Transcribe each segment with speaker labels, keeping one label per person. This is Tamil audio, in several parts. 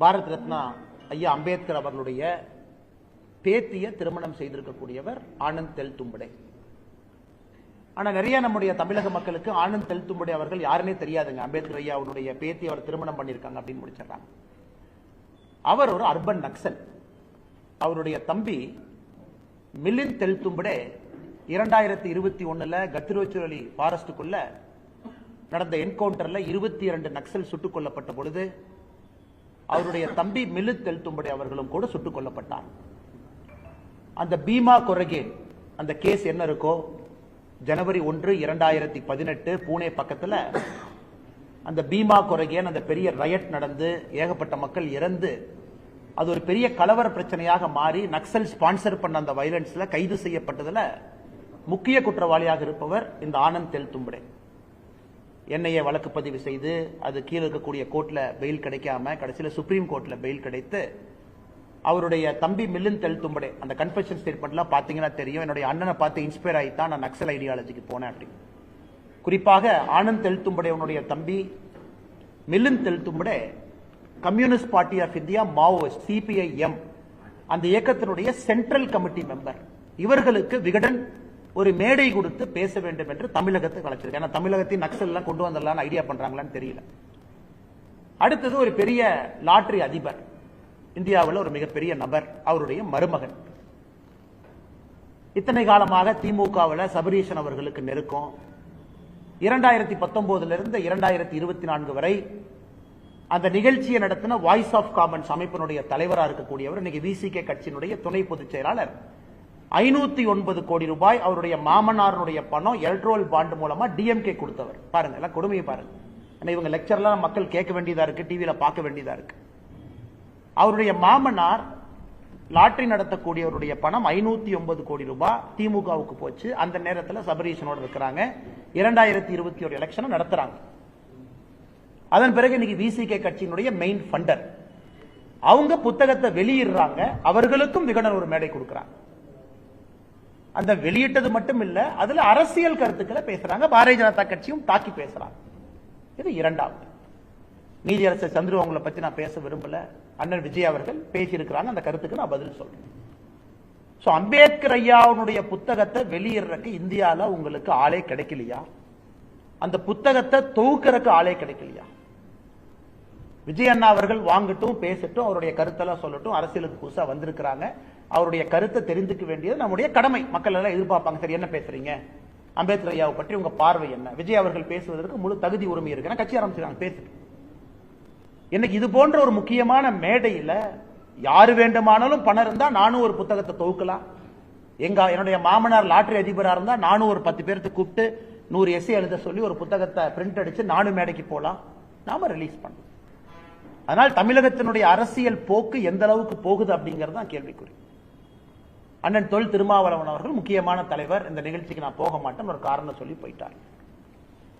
Speaker 1: பாரத் ரத்னா ஐயா அம்பேத்கர் அவர்களுடைய பேத்திய திருமணம் செய்திருக்கக்கூடியவர் ஆனந்த் தெல் தும்படே. ஆனா நிறைய நம்முடைய தமிழக மக்களுக்கு ஆனந்த் தெல்தும்படே அவர்கள் யாருன்னே தெரியாதுங்க. அம்பேத்கர் ஐயா அவருடைய பேத்தி அவர் திருமணம் பண்ணியிருக்காங்க அப்படின்னு முடிச்சிடறாங்க. அவர் ஒரு அர்பன் நக்சல். அவருடைய தம்பி மிலின் தெல்தும்படே இரண்டாயிரத்தி இருபத்தி ஒண்ணுல கத்திரோச்சுரலி ஃபாரஸ்டுக்குள்ள நடந்த என்கவுண்டர்ல இருபத்தி இரண்டு நக்சல் சுட்டுக் கொல்லப்பட்ட பொழுது அவருடைய தம்பி மிலித் தெல் அவர்களும் கூட சுட்டுக் கொல்லப்பட்டார். அந்த பீமா கொரகே அந்த கேஸ் என்ன இருக்கோ ஜனவரி ஒன்று இரண்டாயிரத்தி பதினெட்டு பூனே பக்கத்தில் அந்த பீமா கொரகேன் அந்த பெரிய ரயட் நடந்து ஏகப்பட்ட மக்கள் இறந்து அது ஒரு பெரிய கலவர பிரச்சனையாக மாறி நக்சல் ஸ்பான்சர் பண்ண அந்த வயலன்ஸ்ல கைது செய்யப்பட்டதுல முக்கிய குற்றவாளியாக இருப்பவர் இந்த ஆனந்த் தெல்தும்படே. என்ஐஏ வழக்கு பதிவு செய்து அது கீழே இருக்கக்கூடிய கோர்ட்ல பெயில் கிடைக்காம கடைசியில் சுப்ரீம் கோர்ட்ல பெயில் கிடைத்து அவருடைய தம்பி மில்லின் தெல் தும்படே அந்த கன்ஃபெஷன் ஸ்டேட்மெண்ட்லாம் பார்த்தீங்கன்னா தெரியும். என்னுடைய அண்ணனை பார்த்து இன்ஸ்பயர் ஆகி தான் நான் நக்சல் ஐடியாலஜிக்கு போனேன் அப்படின்னு. குறிப்பாக ஆனந்த் தெல் தும்படே உன்னுடைய தம்பி மில்லின் தெல் தும்படே communist party of India Maoist CPIM அந்த இயக்கத்தினுடைய சென்ட்ரல் கமிட்டி மெம்பர் இவர்களுக்கு விகடன் ஒரு மேடை கொடுத்து பேச வேண்டும் என்று தமிழகத்துக்கு அழைச்சிருக்கு. ஏன்னா தமிழகத்தின் நக்சல் எல்லாம் கொண்டு வந்துடலாம்னு ஐடியா பண்றாங்களான்னு தெரியல. அடுத்தது ஒரு பெரிய லாட்டரி அதிபர். இந்தியாவில் ஒரு மிகப்பெரிய நபர் அவருடைய மருமகன். இத்தனை காலமாக திமுகவில் சபரீஷன் அவர்களுக்கு நெருக்கம். இரண்டாயிரத்தி பத்தொன்பதுல இருந்து இரண்டாயிரத்தி இருபத்தி நான்கு வரை அந்த நிகழ்ச்சியை நடத்தின வாய்ஸ் ஆஃப் காமன்ஸ் அமைப்பினுடைய தலைவராக இருக்கக்கூடியவர் இன்னைக்கு விசிகே கட்சியினுடைய துணை பொதுச் செயலாளர். ஐநூத்தி ஒன்பது கோடி ரூபாய் அவருடைய மாமனாருடைய பணம் எல்ட்ரோல் பாண்ட் மூலமா டிஎம்கே கொடுத்தவர். பாருங்க எல்லாம் கொடுமையை பாருங்க. ஆனா இவங்க லெக்சர்லாம் மக்கள் கேட்க வேண்டியதா இருக்கு டிவியில பார்க்க வேண்டியதா இருக்கு. அவருடைய மாமனார் லாட்டரி நடத்தக்கூடியவருடைய பணம் ஐநூத்தி ஒன்பது கோடி ரூபாய் திமுகவுக்கு போச்சு. அந்த நேரத்தில் சபரீஷனோட இருக்கிறாங்க. இரண்டாயிரத்தி இருபத்தி ஒரு எலெக்ஷனை நடத்துறாங்க. அதன் பிறகு இன்னைக்கு விசிகே கட்சியினுடைய மெயின் ஃபண்டர் அவங்க புத்தகத்தை வெளியிடுறாங்க. அவர்களுக்கும் விகடன் ஒரு மேடை கொடுக்குறாங்க. அந்த வெளியிட்டது மட்டும் இல்ல அதுல அரசியல் கருத்துக்களை பேசுறாங்க. பாரதிய ஜனதா கட்சியும் தாக்கி பேசுறாங்க. இது இரண்டாவது. நீதியரசர் சந்துரு அவங்கள பத்தி நான் பேச விரும்பல. அண்ணன் விஜய் அவர்கள் பேசியிருக்கிறாங்க. அந்த கருத்துக்கு நான் பதில் சொல்றேன். ஸோ அம்பேத்கர் ஐயாவுடைய புத்தகத்தை வெளியிடுறக்கு இந்தியாவில் உங்களுக்கு ஆளே கிடைக்கலையா? அந்த புத்தகத்தை தொகுக்கிறக்கு ஆளே கிடைக்கலையா? விஜய் அண்ணா அவர்கள் வாங்கட்டும் பேசட்டும் அவருடைய கருத்தெல்லாம் சொல்லட்டும் அரசியலுக்கு புதுசாக வந்திருக்கிறாங்க. அவருடைய கருத்தை தெரிந்துக்க வேண்டியது நம்முடைய கடமை. மக்கள் எல்லாம் எதிர்பார்ப்பாங்க சரி என்ன பேசுறீங்க? அம்பேத்கர் ஐயாவை பற்றி உங்க பார்வை என்ன? விஜய் அவர்கள் பேசுவதற்கு முழு தகுதி உரிமை இருக்கு. கட்சி ஆரம்பிச்சிருக்காங்க பேசுட்டு இன்னைக்கு இது போன்ற ஒரு முக்கியமான மேடையில் யாரு வேண்டுமானாலும் பணம் இருந்தா நானும் ஒரு புத்தகத்தை தொகுக்கலாம். எங்க என்னுடைய மாமனார் லாட்டரி அதிபராக இருந்தா நானும் ஒரு பத்து பேர்த்து கூப்பிட்டு நூறு எஸ்ஏ எழுத சொல்லி ஒரு புத்தகத்தை பிரிண்ட் அடிச்சு நானும் மேடைக்கு போகலாம் நாம ரிலீஸ் பண்ணலாம் அதனால் தமிழகத்தினுடைய அரசியல் போக்கு எந்த அளவுக்கு போகுது அப்படிங்கிறது தான் கேள்விக்குறி. அண்ணன் தொல் திருமாவளவன் அவர்கள் முக்கியமான தலைவர். இந்த நிகழ்ச்சிக்கு நான் போக மாட்டேன். ஒரு காரணம் சொல்லி போயிட்டார்.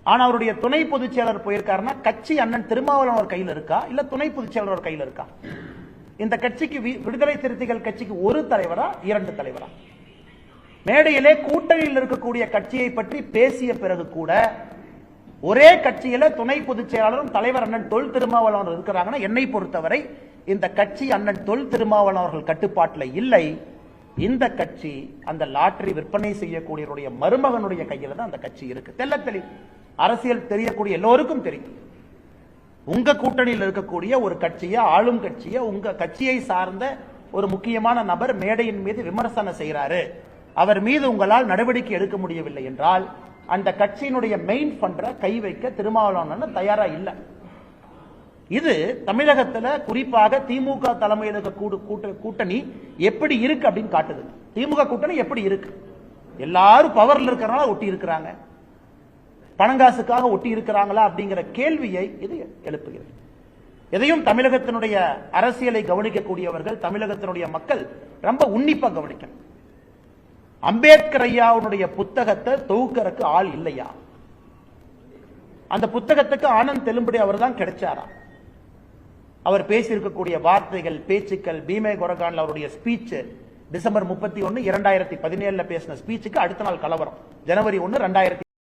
Speaker 1: ஆனா அவருடைய துணை பொதுச் செயலர் போயிருக்காருன்னா கட்சி அண்ணன் திருமாவளவன் அவர் கையில் இருக்கா? இல்ல துணை பொதுச் செயலர் அவர் கையில் இருக்கா? இந்த கட்சிக்கு வி- விடுதலை சிறுத்தைகள் கட்சிக்கு ஒரு தலைவரா இரண்டு தலைவரா? மேடையிலே கூட்டணியில் இருக்கக்கூடிய கட்சியை பற்றி பேசிய பிறகு கூட ஒரே கட்சியில துணை பொதுச் செயலாளரும் தலைவர் அண்ணன் தொல் திருமாவளவன் இருக்கிறாங்கன்னா என்னை பொறுத்தவரை இந்த கட்சி அண்ணன் தொல் திருமாவளவன் அவர்கள் கட்டுப்பாட்டில் இல்லை. இந்த கட்சி அந்த லாட்டரி விற்பனை செய்யக்கூடியவருடைய மருமகனுடைய கையில தான் அந்த கட்சி இருக்கு. தெல்ல தெளிவு. அரசியல் தெரியக்கூடிய எல்லோருக்கும் தெரியும். உங்க கூட்டணியில் இருக்கக்கூடிய ஒரு கட்சியை ஆளும் கட்சியை உங்க கட்சியை சார்ந்த ஒரு முக்கியமான நபர் மேடையின் மீது விமர்சனம் செய்கிறாரு அவர் மீது உங்களால் நடவடிக்கை எடுக்க முடியவில்லை என்றால் அந்த கட்சியினுடைய மெயின் ஃபண்டரை கை வைக்க திருமாவளவன் தயாரா இல்லை. இது தமிழகத்துல குறிப்பாக திமுக தலைமையில் இருக்க கூடு- கூட்ட- கூட்டணி எப்படி இருக்கு அப்படின்னு காட்டுது. திமுக கூட்டணி எப்படி இருக்கு? எல்லாரும் பவர்ல இருக்கிறனால ஒட்டி இருக்கிறாங்க. பணங்காசுக்காக ஒட்டி இருக்கிறாங்களா அப்படிங்கிற கேள்வியை இது எழுப்புகிறது. எதையும் தமிழகத்தினுடைய அரசியலை கவனிக்கக்கூடியவர்கள் தமிழகத்தினுடைய மக்கள் ரொம்ப உன்னிப்பா கவனிக்கணும். அம்பேத்கர் ஐயாவுடைய புத்தகத்தை தொகுக்கறக்கு ஆள் இல்லையா? அந்த புத்தகத்துக்கு ஆனந்த் தெலும்படி அவர் தான் கிடைச்சாரா? அவர் பேசியிருக்கக்கூடிய வார்த்தைகள் பேச்சுக்கள் பீமே கொரகான்ல அவருடைய ஸ்பீச் டிசம்பர் முப்பத்தி ஒன்னு இரண்டாயிரத்தி பதினேழுல பேசின ஸ்பீச்சுக்கு அடுத்த நாள் கலவரம். ஜனவரி ஒன்னு ரெண்டாயிரத்தி